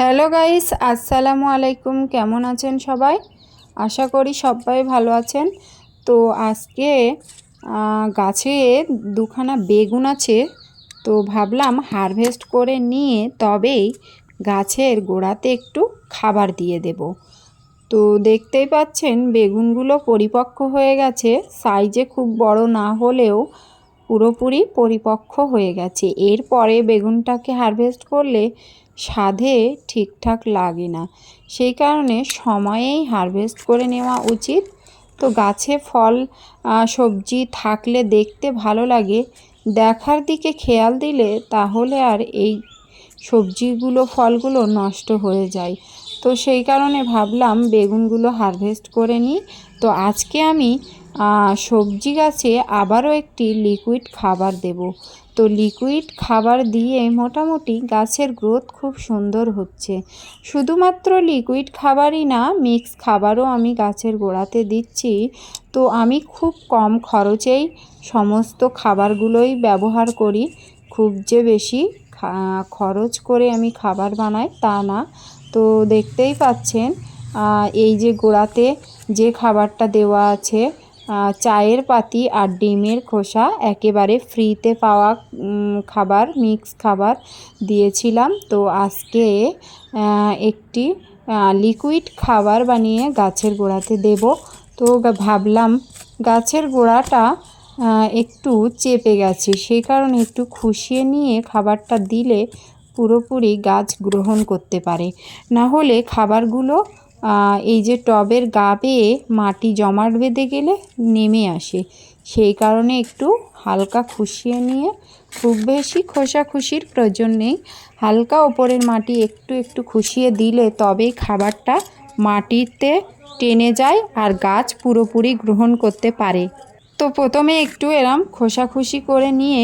Hello guys, আসসালামু আলাইকুম। কেমন আছেন সবাই? আশা করি সবাই ভালো আছেন। তো আজকে গাছে দুখানা বেগুন আছে। তো ভাবলাম হারভেস্ট করে নিয়ে তবেই গাছের গোড়াতে একটু খাবার দিয়ে দেব। তো দেখতেই পাচ্ছেন, বেগুনগুলো পরিপক্ক হয়ে গেছে। সাইজে খুব বড় না হলেও পুরোপুরি পরিপক্ক হয়ে গেছে। এরপরে বেগুনটাকে হারভেস্ট করলে স্বাদে ঠিকঠাক লাগে না। সেই কারণে সময়েই হারভেস্ট করে নেওয়া উচিত। তো গাছে ফল সবজি থাকলে দেখতে ভালো লাগে। দেখার দিকে খেয়াল দিলে তাহলে আর এই সবজিগুলো, ফলগুলো নষ্ট হয়ে যায়। তো সেই কারণে ভাবলাম বেগুনগুলো হারভেস্ট করে নিই। তো আজকে আমি সবজি গাছে আবারও একটি লিকুইড খাবার দেব। তো লিকুইড খাবার দিয়ে মোটামুটি গাছের গ্রোথ খুব সুন্দর হচ্ছে। শুধুমাত্র লিকুইড খাবারই না মিক্স খাবারও আমি গাছের গোড়াতে দিচ্ছি। তো আমি খুব কম খরচেই সমস্ত খাবারগুলোই ব্যবহার করি। খুব যে বেশি খরচ করে আমি খাবার বানাই তা না। তো দেখতেই পাচ্ছেন এই যে গোড়াতে যে খাবারটা দেওয়া আছে চায়ের পাতি আর ডিমের খোসা একেবারে ফ্রিতে পাওয়া খাবার মিক্স খাবার দিয়েছিলাম। তো আজকে একটি লিকুইড খাবার বানিয়ে গাছের গোড়াতে দেব। তো ভাবলাম গাছের গোড়াটা একটু চেপে গেছে। সেই কারণে একটু খুশিয়ে নিয়ে খাবারটা দিলে পুরোপুরি গাছ গ্রহণ করতে পারে। না হলে খাবারগুলো এই যে টবের গা বেয়ে মাটি জমাট বেঁধে গেলে নেমে আসে। সেই কারণে একটু হালকা খুশিয়ে নিয়ে খুব বেশি খোসাখুশির প্রয়োজন নেই। হালকা ওপরের মাটি একটু একটু খুশিয়ে দিলে তবেই খাবারটা মাটিতে টেনে যায় আর গাছ পুরোপুরি গ্রহণ করতে পারে। তো প্রথমে একটু এরম খোসাখুশি করে নিয়ে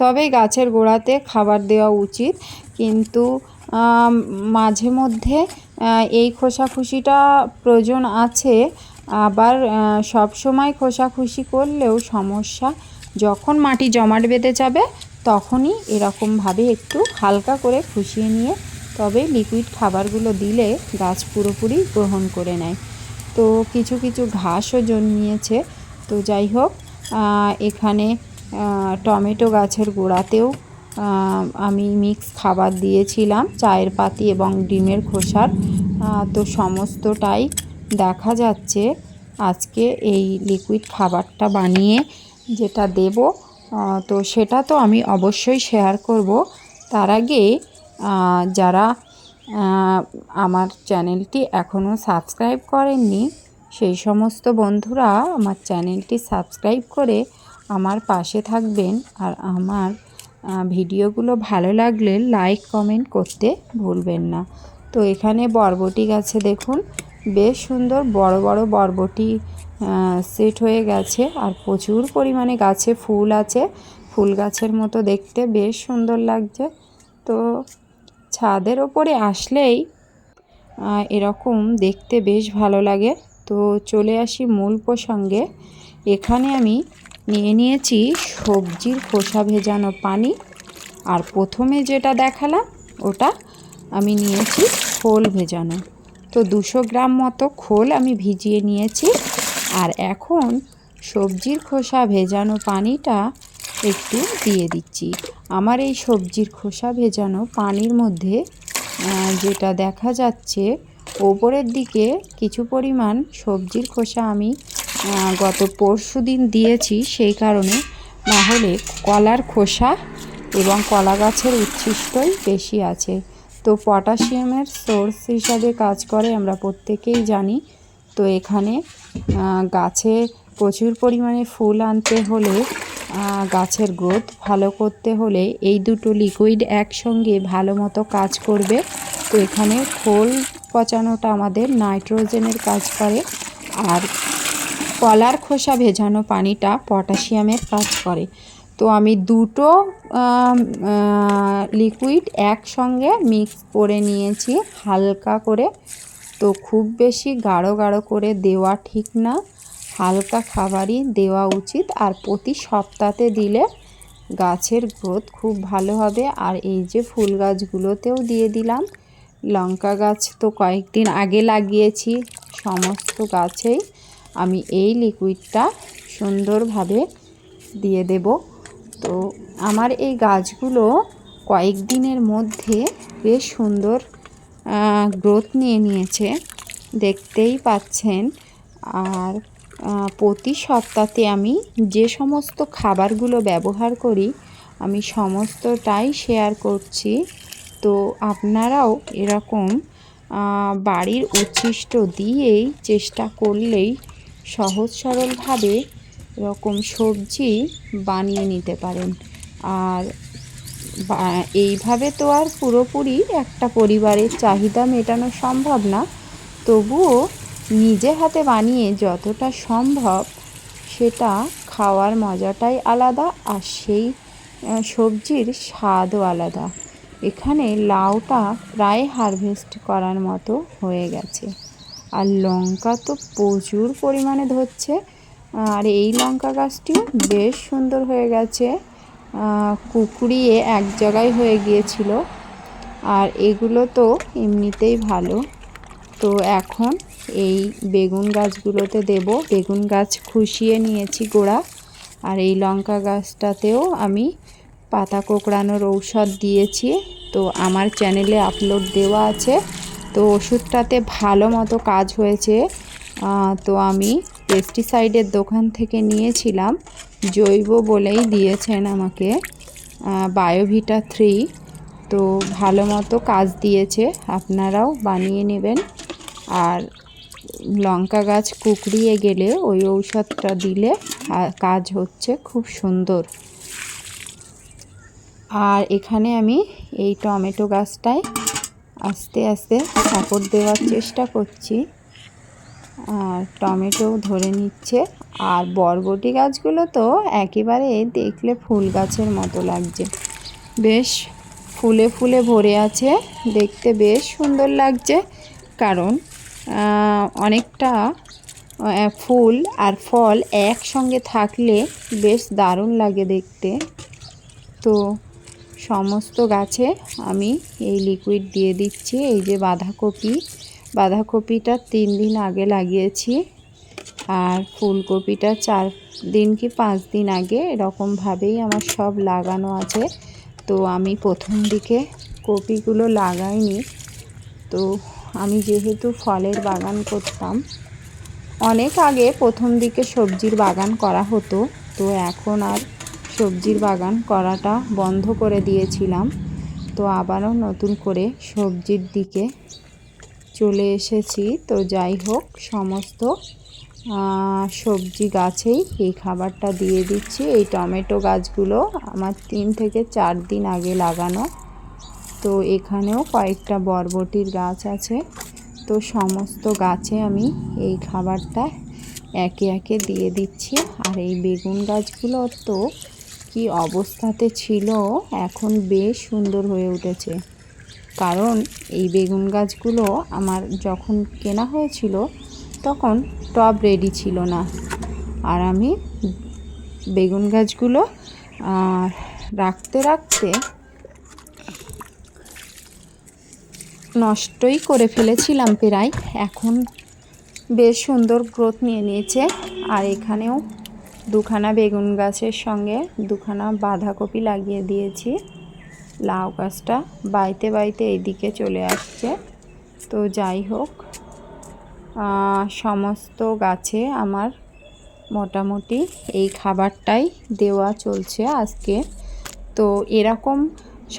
তবে গাছের গোড়াতে খাবার দেওয়া উচিত। কিন্তু মাঝে মধ্যে এই খোসাখুশিটা প্রয়োজন আছে। আবার সব সময় করলেও সমস্যা, যখন মাটি জমাট বেঁধে যাবে, তখনই এরকমভাবে একটু হালকা করে খুশিয়ে নিয়ে, তবে লিকুইড খাবারগুলো দিলে গাছ পুরোপুরি গ্রহণ করে নেয়। তো কিছু কিছু ঘাসও জন্মিয়েছে। তো যাই হোক এখানে টমেটো গাছের গোড়াতেও আমি মিক্স খাবার দিয়েছিলাম, চায়ের পাতি এবং ডিমের খোসার। তো সমস্তটাই দেখা যাচ্ছে। আজকে এই লিকুইড খাবারটা বানিয়ে যেটা দেব তো সেটা তো আমি অবশ্যই শেয়ার করব। তার আগে যারা আমার চ্যানেলটি এখনও সাবস্ক্রাইব করেননি, সেই সমস্ত বন্ধুরা আমার চ্যানেলটি সাবস্ক্রাইব করে আমার পাশে থাকবেন। আর আমার ভিডিওগুলো ভালো লাগলে লাইক কমেন্ট করতে ভুলবেন না। তো এখানে বরবটি গাছে দেখুন, বেশ সুন্দর বড় বড় বরবটি সেট হয়ে গেছে আর প্রচুর পরিমাণে গাছে ফুল আছে। ফুল গাছের মতো দেখতে বেশ সুন্দর লাগছে। তো ছাদের ওপরে আসলেই এরকম দেখতে বেশ ভালো লাগে। তো চলে আসি মূল প্রসঙ্গে। এখানে আমি নিয়ে নিয়েছি সবজির খোসা ভেজানো পানি। আর প্রথমে যেটা দেখালাম, ওটা আমি নিয়েছি খোল ভেজানো। তো দুশো গ্রাম মতো খোল আমি ভিজিয়ে নিয়েছি। আর এখন সবজির খোসা ভেজানো পানিটা একটু দিয়ে দিচ্ছি। আমার এই সবজির খোসা ভেজানো পানির মধ্যে যেটা দেখা যাচ্ছে, ওপরের দিকে কিছু পরিমাণ সবজির খোসা আমি গত পরশু দিন দিয়েছি। সেই কারণে না হলে কলার খোসা এবং কলা গাছের উচ্ছিষ্টই বেশি আছে। তো পটাশিয়ামের সোর্স হিসাবে কাজ করে, আমরা প্রত্যেকেই জানি। তো এখানে গাছে প্রচুর পরিমাণে ফুল আনতে হলে গাছের গ্রোথ ভালো করতে হলে এই দুটো লিকুইড একসঙ্গে ভালো মতো কাজ করবে। তো এখানে খোল পচানোটা আমাদের নাইট্রোজেনের কাজ করে, আর কলার খোসা ভেজানো পানিটা পটাশিয়ামের কাজ করে। তো আমি দুটো লিকুইড একসঙ্গে মিক্স করে নিয়েছি হালকা করে। তো খুব বেশি গাঢ় গাঢ় করে দেওয়া ঠিক না। হালকা খাবারই দেওয়া উচিত। আর প্রতি সপ্তাহে দিলে গাছের গ্রোথ খুব ভালো হবে। আর এই যে ফুল গাছগুলোতেও দিয়ে দিলাম। লঙ্কা গাছ তো কয়েকদিন আগে লাগিয়েছি সমস্ত গাছেই। আমি এই লিকুইডটা সুন্দরভাবে দিয়ে দেব। তো আমার এই গাছগুলো কয়েকদিনের মধ্যে বেশ সুন্দর গ্রোথ নিয়ে নিয়েছে। দেখতেই পাচ্ছেন। আর প্রতি সপ্তাহে আমি যে সমস্ত খাবারগুলো ব্যবহার করি, আমি সমস্তটাই শেয়ার করছি। তো আপনারাও এরকম বাড়ির উচ্ছিষ্ট দিয়েই চেষ্টা করলেই সহজ সরলভাবে এরকম সবজি বানিয়ে নিতে পারেন। আর এইভাবে তো আর পুরোপুরি একটা পরিবারের চাহিদা মেটানো সম্ভব না। তবুও নিজে হাতে বানিয়ে যতটা সম্ভব সেটা খাওয়ার মজাটাই আলাদা আর সেই সবজির স্বাদও আলাদা। এখানে লাউটা প্রায় হারভেস্ট করার মতো হয়ে গেছে। আর লঙ্কা তো প্রচুর পরিমাণে ধরছে। আর এই লঙ্কা গাছটিও বেশ সুন্দর হয়ে গেছে। কুকুরিয়ে এক জায়গায় হয়ে গিয়েছিল। আর এগুলো তো এমনিতেই ভালো। তো এখন এই বেগুন গাছগুলোতে দেব। বেগুন গাছ খুশিয়ে নিয়েছি গোড়া। আর এই লঙ্কা গাছটাতেও আমি পাতা কোঁকড়ানোর ঔষধ দিয়েছি। তো আমার চ্যানেলে আপলোড দেওয়া আছে। তো ওষুধটাতে ভালো মতো কাজ হয়েছে। তো আমি পেস্টিসাইডের দোকান থেকে নিয়েছিলাম। জৈব বলেই দিয়েছেন আমাকে। বায়োভিটা থ্রি তো ভালো মতো কাজ দিয়েছে। আপনারাও বানিয়ে নেবেন। আর লঙ্কা গাছ কুকড়িয়ে গেলে ওই ঔষধটা দিলে কাজ হচ্ছে খুব সুন্দর। আর এখানে আমি এই টমেটো গাছটায় আস্তে আস্তে সাপোর্ট দেওয়ার চেষ্টা করছি। আর টমেটো ধরে নিচ্ছে। আর বরবটি গাছগুলো তো একেবারে দেখলে ফুল গাছের মতো লাগছে। বেশ ফুলে ফুলে ভরে আছে। দেখতে বেশ সুন্দর লাগছে। কারণ অনেকটা ফুল আর ফল একসঙ্গে থাকলে বেশ দারুণ লাগে দেখতে। তো সমস্ত গাছে আমি এই লিকুইড দিয়ে দিচ্ছি। এই যে বাঁধাকপি বাঁধাকপিটা তিন দিন আগে লাগিয়েছি আর ফুলকপিটা চার দিন কি পাঁচ দিন আগে এরকমভাবেই আমার সব লাগানো আছে। তো আমি প্রথম দিকে কপিগুলো লাগাইনি। তো আমি যেহেতু ফলের বাগান করতাম, অনেক আগে প্রথম দিকে সবজির বাগান করা হতো। তো এখন আর সবজির বাগান করাটা বন্ধ করে দিয়েছিলাম। তো আবারও নতুন করে সবজির দিকে চলে এসেছি। তো যাই হোক, সমস্ত সবজি গাছেই এই খাবারটা দিয়ে দিচ্ছি। এই টমেটো গাছগুলো আমার তিন থেকে চার দিন আগে লাগানো। তো এখানেও কয়েকটা বরবটির গাছ আছে। তো সমস্ত গাছে আমি এই খাবারটা একে একে দিয়ে দিচ্ছি। আর এই বেগুন গাছগুলো তো কি অবস্থাতে ছিল, এখন বেশ সুন্দর হয়ে উঠেছে। কারণ এই বেগুন গাছগুলো আমার যখন কেনা হয়েছিল, তখন টব রেডি ছিল না। আর আমি বেগুন গাছগুলো রাখতে রাখতে নষ্টই করে ফেলেছিলাম প্রায়। এখন বেশ সুন্দর গ্রোথ নিয়ে নিয়েছে। আর এখানেও দুখানা বেগুন গাছের সঙ্গে দুখানা বাঁধাকপি লাগিয়ে দিয়েছি। লাউ গাছটা বাইতে বাইতে এদিকে চলে আসছে। তো যাই হোক সমস্ত গাছে আমার মোটামুটি এই খাবারটাই দেওয়া চলছে আজকে। তো এরকম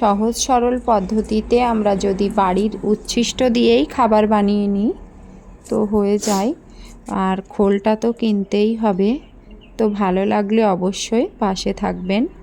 সহজ সরল পদ্ধতিতে আমরা যদি বাড়ির উচ্ছিষ্ট দিয়েই খাবার বানিয়ে নিই, তো হয়ে যায়। আর খোলটা তো কিনতেই হবে, তো ভালো লাগলে অবশ্যই পাশে থাকবেন।